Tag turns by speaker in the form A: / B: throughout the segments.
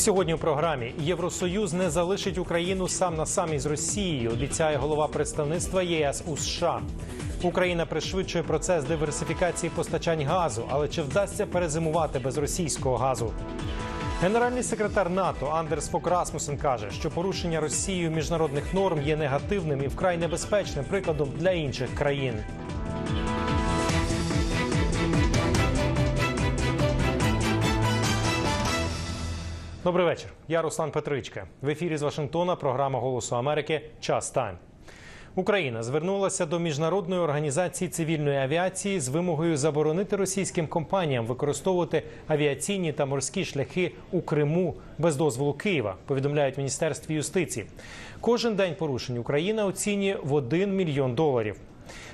A: Сьогодні у програмі Євросоюз не залишить Україну сам на сам із Росією. Обіцяє голова представництва ЄС у США. Україна пришвидшує процес диверсифікації постачань газу, але чи вдасться перезимувати без російського газу? Генеральний секретар НАТО Андерс Фок Расмусен каже, що порушення Росією міжнародних норм є негативним і вкрай небезпечним прикладом для інших країн. Добрий вечір. Я Руслан Петричка. В ефірі з Вашингтона програма Голосу Америки Час Тайм. Україна звернулася до міжнародної організації цивільної авіації з вимогою заборонити російським компаніям використовувати авіаційні та морські шляхи у Криму без дозволу Києва. Повідомляють міністерстві юстиції. Кожен день порушень Україна оцінює в 1 мільйон доларів.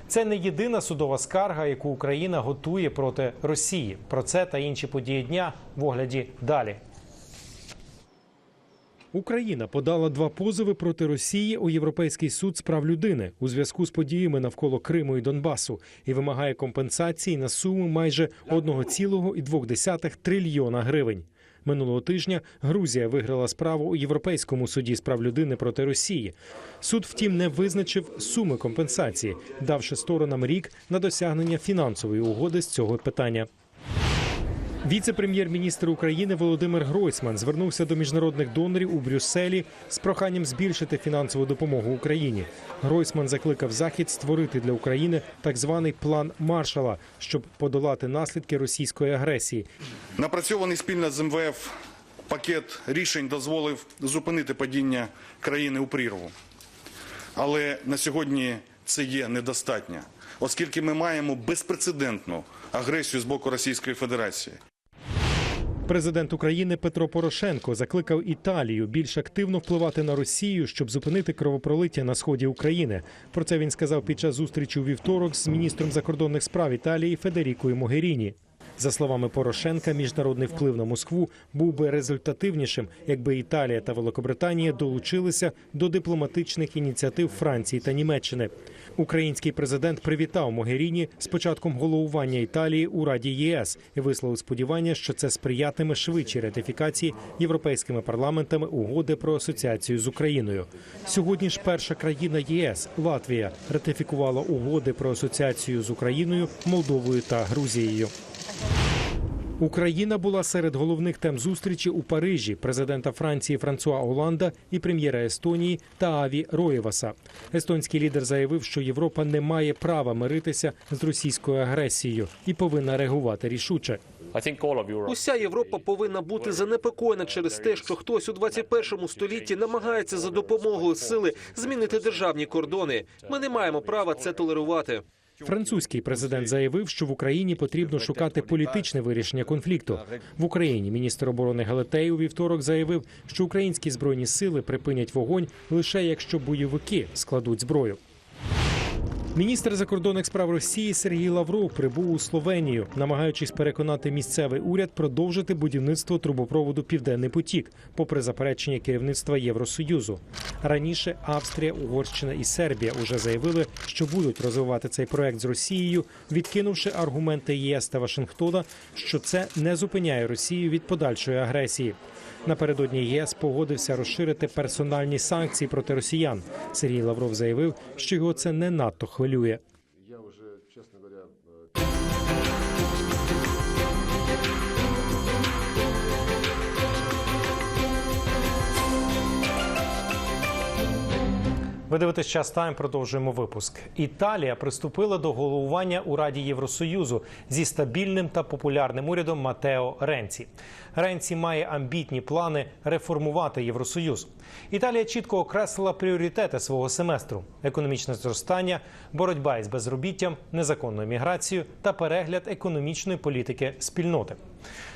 A: Це не єдина судова скарга, яку Україна готує проти Росії. Про це та інші події дня в огляді далі. Україна подала два позови проти Росії у Європейський суд з прав людини у зв'язку з подіями навколо Криму і Донбасу і вимагає компенсації на суму майже 1,2 трильйона гривень. Минулого тижня Грузія виграла справу у Європейському суді з прав людини проти Росії. Суд, втім, не визначив суми компенсації, давши сторонам рік на досягнення фінансової угоди з цього питання. Віце-прем'єр-міністр України Володимир Гройсман звернувся до міжнародних донорів у Брюсселі з проханням збільшити фінансову допомогу Україні. Гройсман закликав захід створити для України так званий план Маршала, щоб подолати наслідки російської агресії.
B: Напрацьований спільно з МВФ пакет рішень дозволив зупинити падіння країни у прірву. Але на сьогодні це є недостатньо, оскільки ми маємо безпрецедентну агресію з боку Російської Федерації.
A: Президент України Петро Порошенко закликав Італію більш активно впливати на Росію, щоб зупинити кровопролиття на сході України. Про це він сказав під час зустрічі у вівторок з міністром закордонних справ Італії Федерікою Могеріні. За словами Порошенка, міжнародний вплив на Москву був би результативнішим, якби Італія та Великобританія долучилися до дипломатичних ініціатив Франції та Німеччини. Український президент привітав Могеріні з початком головування Італії у Раді ЄС і висловив сподівання, що це сприятиме швидшій ратифікації європейськими парламентами угоди про асоціацію з Україною. Сьогодні ж перша країна ЄС Латвія ратифікувала угоди про асоціацію з Україною, Молдовою та Грузією. Україна була серед головних тем зустрічі у Парижі президента Франції Франсуа Оланда і прем'єра Естонії Тааві Роєваса. Естонський лідер заявив, що Європа не має права миритися з російською агресією і повинна реагувати рішуче.
C: Уся Європа повинна бути занепокоєна через те, що хтось у 21 столітті намагається за допомогою сили змінити державні кордони. Ми не маємо права це толерувати.
A: Французький президент заявив, що в Україні потрібно шукати політичне вирішення конфлікту. В Україні міністр оборони Галатей у вівторок заявив, що українські збройні сили припинять вогонь лише якщо бойовики складуть зброю. Міністр закордонних справ Росії Сергій Лавров прибув у Словенію, намагаючись переконати місцевий уряд продовжити будівництво трубопроводу Південний потік, попри заперечення керівництва Євросоюзу. Раніше Австрія, Угорщина і Сербія уже заявили, що будуть розвивати цей проект з Росією, відкинувши аргументи ЄС та Вашингтона, що це не зупиняє Росію від подальшої агресії. Напередодні ЄС погодився розширити персональні санкції проти росіян. Сергій Лавров заявив, що його це не надто хвилює. Ви дивитесь час тайм. Продовжуємо випуск. Італія приступила до головування у Раді Євросоюзу зі стабільним та популярним урядом Матео Ренці. Ренці має амбітні плани реформувати Євросоюз. Італія чітко окреслила пріоритети свого семестру: економічне зростання, боротьба із безробіттям, незаконною міграцією та перегляд економічної політики спільноти.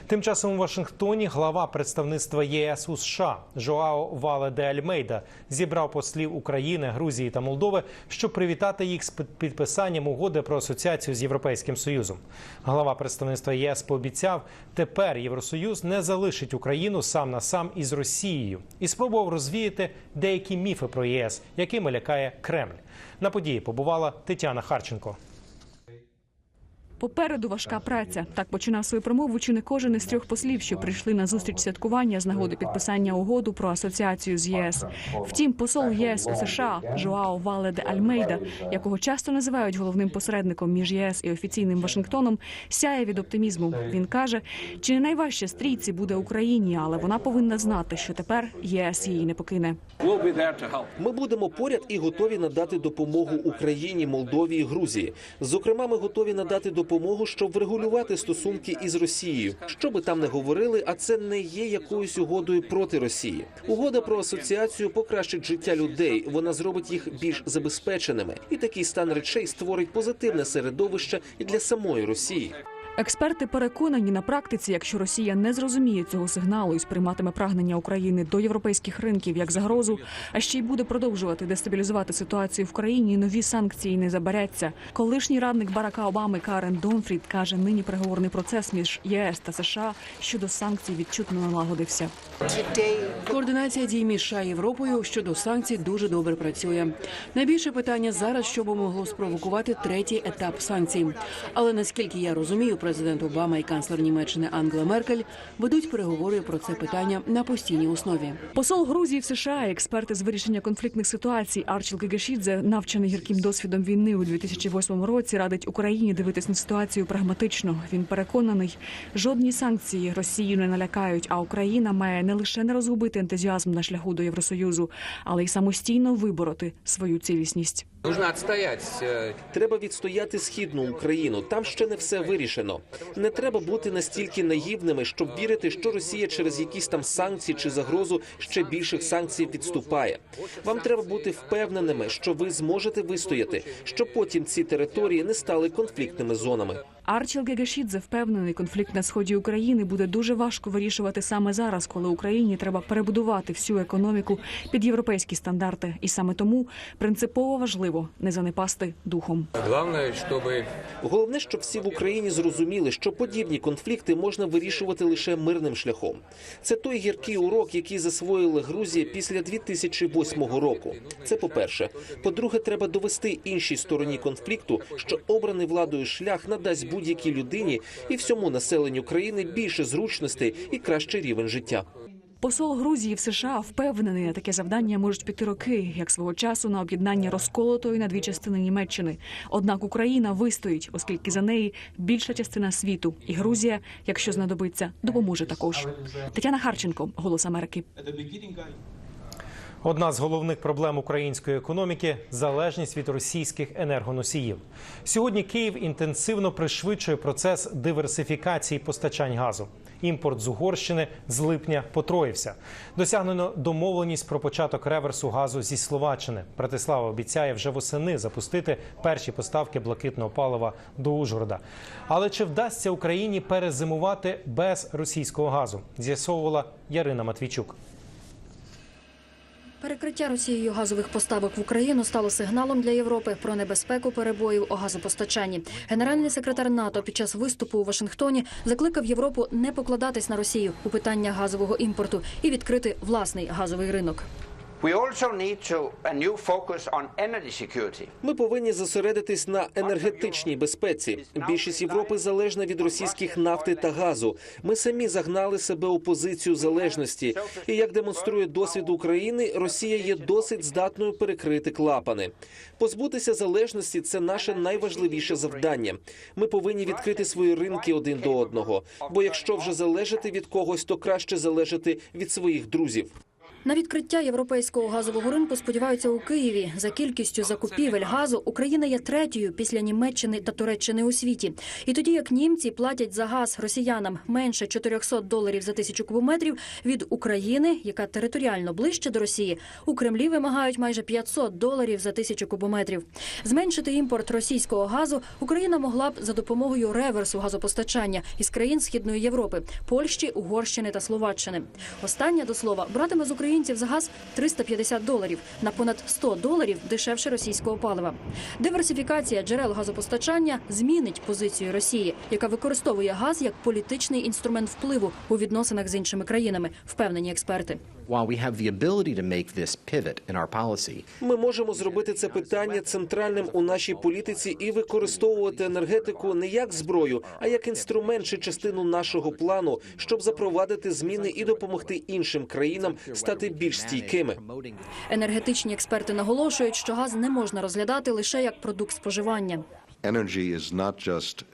A: Тим часом у Вашингтоні глава представництва ЄС у США Жоао Вале де Альмейда зібрав послів України, Грузії та Молдови, щоб привітати їх з підписанням угоди про асоціацію з Європейським Союзом. Глава представництва ЄС пообіцяв, тепер Євросоюз не залишить Україну сам на сам із Росією і спробував розвіяти деякі міфи про ЄС, якими лякає Кремль. На події побувала Тетяна Харченко.
D: Попереду важка праця. Так починав свою промову чи не кожен із трьох послів, що прийшли на зустріч святкування з нагоди підписання угоду про асоціацію з ЄС. Втім, посол ЄС у США Жоао Вале де Альмейда, якого часто називають головним посередником між ЄС і офіційним Вашингтоном, сяє від оптимізму. Він каже, чи не найважче стрійці буде Україні, але вона повинна знати, що тепер ЄС її не покине.
C: Ми будемо поряд і готові надати допомогу Україні, Молдові і Грузії. Зокрема, ми готові надати допомогу, щоб врегулювати стосунки із Росією. Що би там не говорили, а це не є якоюсь угодою проти Росії. Угода про асоціацію покращить життя людей. Вона зробить їх більш забезпеченими, і такий стан речей створить позитивне середовище і для самої Росії.
D: Експерти переконані на практиці, якщо Росія не зрозуміє цього сигналу і сприйматиме прагнення України до європейських ринків як загрозу, а ще й буде продовжувати дестабілізувати ситуацію в країні, нові санкції не забаряться. Колишній радник Барака Обами Карен Донфрід каже, нині переговорний процес між ЄС та США щодо санкцій відчутно налагодився.
E: Координація дій між США і Європою щодо санкцій дуже добре працює. Найбільше питання зараз, що би могло спровокувати третій етап санкцій. Але наскільки я розумію, президент Обама і канцлер Німеччини Ангела Меркель ведуть переговори про це питання на постійній основі.
D: Посол Грузії в США, експерти з вирішення конфліктних ситуацій Арчел Гегешідзе, навчений гірким досвідом війни у 2008 році, радить Україні дивитись на ситуацію прагматично. Він переконаний, жодні санкції Росію не налякають, а Україна має не лише не розгубити ентузіазм на шляху до Євросоюзу, але й самостійно вибороти свою цілісність.
F: Нужно отстоять э,
C: Треба відстояти східну Україну. Там ще не все вирішено. Не треба бути настільки наївними, щоб вірити, що Росія через якісь там санкції чи загрозу ще більших санкцій відступає. Вам треба бути впевненими, що ви зможете вистояти, щоб потім ці території не стали конфліктними зонами.
D: Арчел Гегешідзе впевнений, конфлікт на сході України буде дуже важко вирішувати саме зараз, коли Україні треба перебудувати всю економіку під європейські стандарти, і саме тому принципово важливо не занепасти духом.
C: Головне, щоб всі в Україні зрозуміли, що подібні конфлікти можна вирішувати лише мирним шляхом. Це той гіркий урок, який засвоїла Грузія після 2008 року. Це по-перше. По-друге, треба довести іншій стороні конфлікту, що обраний владою шлях надасть будь-якій людині і всьому населенню країни більше зручностей і кращий рівень життя.
D: Посол Грузії в США впевнений, на таке завдання можуть піти роки, як свого часу на об'єднання розколотої на дві частини Німеччини. Однак Україна вистоїть, оскільки за неї більша частина світу, і Грузія, якщо знадобиться, допоможе також. Тетяна Харченко, Голос Америки.
A: Одна з головних проблем української економіки залежність від російських енергоносіїв. Сьогодні Київ інтенсивно пришвидшує процес диверсифікації постачань газу. Імпорт з Угорщини з липня потроївся. Досягнено домовленість про початок реверсу газу зі Словаччини. Братислава обіцяє вже восени запустити перші поставки блакитного палива до Ужгорода. Але чи вдасться Україні перезимувати без російського газу? З'ясовувала Ярина Матвійчук.
G: Перекриття Росією газових поставок в Україну стало сигналом для Європи про небезпеку перебоїв у газопостачанні. Генеральний секретар НАТО під час виступу у Вашингтоні закликав Європу не покладатись на Росію у питання газового імпорту і відкрити власний газовий ринок.
C: Ми повинні зосередитись на енергетичній безпеці. Більшість Європи залежна від російських нафти та газу. Ми самі загнали себе у позицію залежності. І як демонструє досвід України, Росія є досить здатною перекрити клапани. Позбутися залежності це наше найважливіше завдання. Ми повинні відкрити свої ринки один до одного. Бо якщо вже залежати від когось, то краще залежати від своїх друзів.
G: На відкриття європейського газового ринку сподіваються у Києві. За кількістю закупівель газу Україна є третьою після Німеччини та Туреччини у світі. І тоді як німці платять за газ росіянам менше 400 доларів за тисячу кубометрів від України, яка територіально ближче до Росії, у Кремлі вимагають майже 500 доларів за тисячу кубометрів. Зменшити імпорт російського газу Україна могла б за допомогою реверсу газопостачання із країн Східної Європи Польщі, Угорщини та Словаччини. Остання до слова братиме з українців за газ 350 доларів на понад 100 доларів дешевше російського палива. Диверсифікація джерел газопостачання змінить позицію Росії, яка використовує газ як політичний інструмент впливу у відносинах з іншими країнами, впевнені експерти.
H: While we have the ability to make this pivot in our policy,
C: Ми можемо зробити це питання центральним у нашій політиці і використовувати енергетику не як зброю, а як інструмент чи частину нашого плану, щоб запровадити зміни і допомогти іншим країнам стати більш стійкими.
G: Енергетичні експерти наголошують, що газ не можна розглядати лише як продукт споживання.
I: Energy is not just.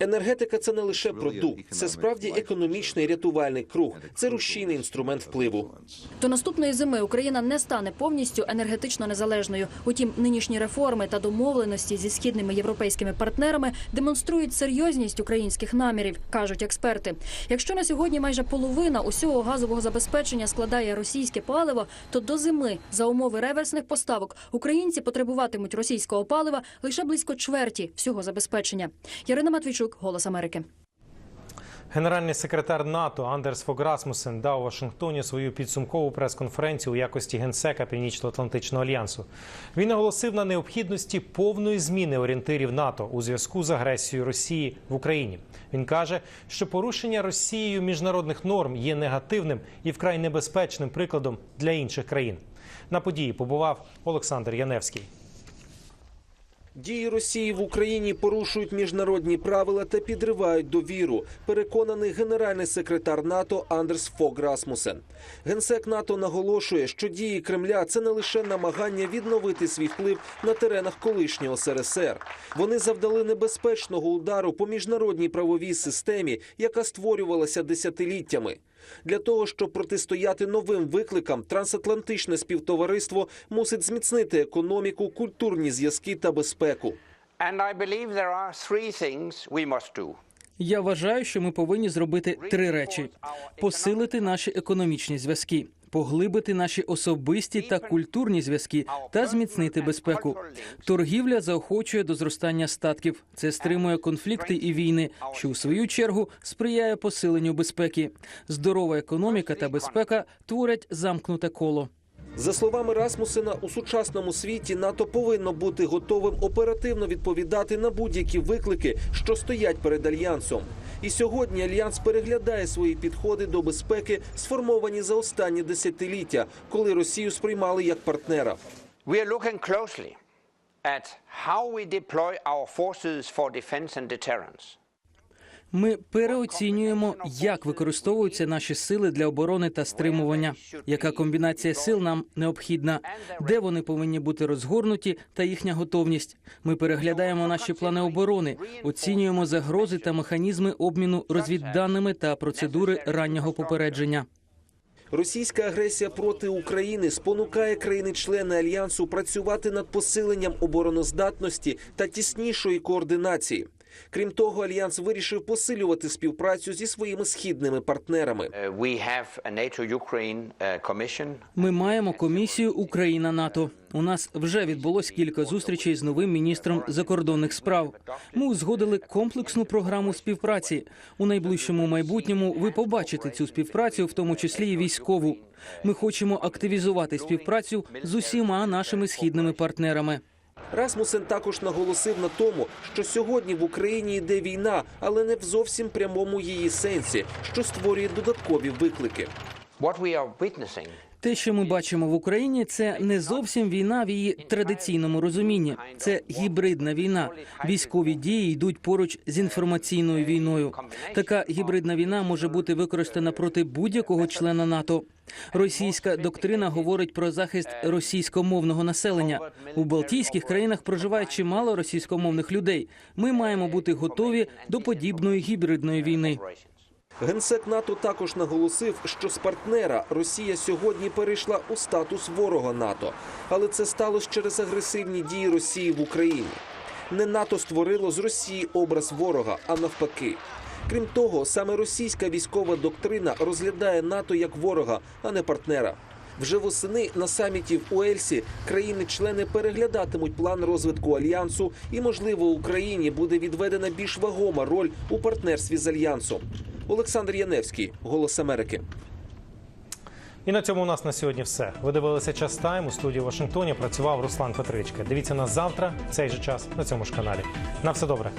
C: Енергетика це не лише продукт, це справді економічний рятувальний круг, це рушійний інструмент впливу.
G: До наступної зими Україна не стане повністю енергетично незалежною. Утім, нинішні реформи та домовленості зі східними європейськими партнерами демонструють серйозність українських намірів, кажуть експерти. Якщо на сьогодні майже половина усього газового забезпечення складає російське паливо, то до зими за умови реверсних поставок українці потребуватимуть російського палива лише близько чверті всього забезпечення. Ярина Матвійчук, Голос Америки.
A: Генеральний секретар НАТО Андерс Фог Расмусен дав Вашингтоні свою підсумкову прес-конференцію у якості генсека Північно-Атлантичного альянсу. Він наголосив на необхідності повної зміни орієнтирів НАТО у зв'язку з агресією Росії в Україні. Він каже, що порушення Росією міжнародних норм є негативним і вкрай небезпечним прикладом для інших країн. На події побував Олександр Яневський.
C: Дії Росії в Україні порушують міжнародні правила та підривають довіру. Переконаний генеральний секретар НАТО Андерс Фог Расмусен. Генсек НАТО наголошує, що дії Кремля це не лише намагання відновити свій вплив на теренах колишнього СРСР. Вони завдали небезпечного удару по міжнародній правовій системі, яка створювалася десятиліттями. Для того щоб протистояти новим викликам, трансатлантичне співтовариство мусить зміцнити економіку, культурні зв'язки та безпеку.
J: Я вважаю, що ми повинні зробити три речі: посилити наші економічні зв'язки, поглибити наші особисті та культурні зв'язки та зміцнити безпеку. Торгівля заохочує до зростання статків. Це стримує конфлікти і війни, що у свою чергу сприяє посиленню безпеки. Здорова економіка та безпека творять замкнуте коло.
C: За словами Расмусена, у сучасному світі НАТО повинно бути готовим оперативно відповідати на будь-які виклики, що стоять перед альянсом. І сьогодні альянс переглядає свої підходи до безпеки, сформовані за останні десятиліття, коли Росію сприймали як партнера.
K: Our forces for defense and deterrence.
J: Ми переоцінюємо, як використовуються наші сили для оборони та стримування, яка комбінація сил нам необхідна, де вони повинні бути розгорнуті та їхня готовність. Ми переглядаємо наші плани оборони, оцінюємо загрози та механізми обміну розвідданими та процедури раннього попередження.
C: Російська агресія проти України спонукає країни-члени альянсу працювати над посиленням обороноздатності та тіснішої координації. Крім того, альянс вирішив посилювати співпрацю зі своїми східними партнерами.
K: Uh, commission.
J: Ми маємо комісію Україна НАТО. У нас вже відбулось кілька зустрічей з новим міністром закордонних справ. Ми узгодили комплексну програму співпраці. У найближчому майбутньому ви побачите цю співпрацю, в тому числі і військову. Ми хочемо активізувати співпрацю з усіма нашими східними партнерами.
C: Расмусен також наголосив на тому, що сьогодні в Україні йде війна, але не в зовсім прямому її сенсі, що створює додаткові виклики.
K: What we are witnessing
J: Те, що ми бачимо в Україні, це не зовсім війна в її традиційному розумінні. Це гібридна війна. Військові дії йдуть поруч з інформаційною війною. Така гібридна війна може бути використана проти будь-якого члена НАТО. Російська доктрина говорить про захист російськомовного населення. У Балтійських країнах проживає чимало російськомовних людей. Ми маємо бути готові до подібної гібридної війни.
C: Генсек НАТО також наголосив, що з партнера Росія сьогодні перейшла у статус ворога НАТО, але це сталося через агресивні дії Росії в Україні. Не НАТО створило з Росії образ ворога, а навпаки. Крім того, саме російська військова доктрина розглядає НАТО як ворога, а не партнера. Вже восени на саміті в Уельсі країни-члени переглядатимуть план розвитку альянсу, і можливо Україні буде відведена більш вагома роль у партнерстві з альянсом. Олександр Яневський, Голос Америки.
A: І на цьому у нас на сьогодні все. Ви дивилися час тайм у студії в Вашингтоні. Працював Руслан Петричка. Дивіться нас завтра, в цей же час на цьому ж каналі. На все добре.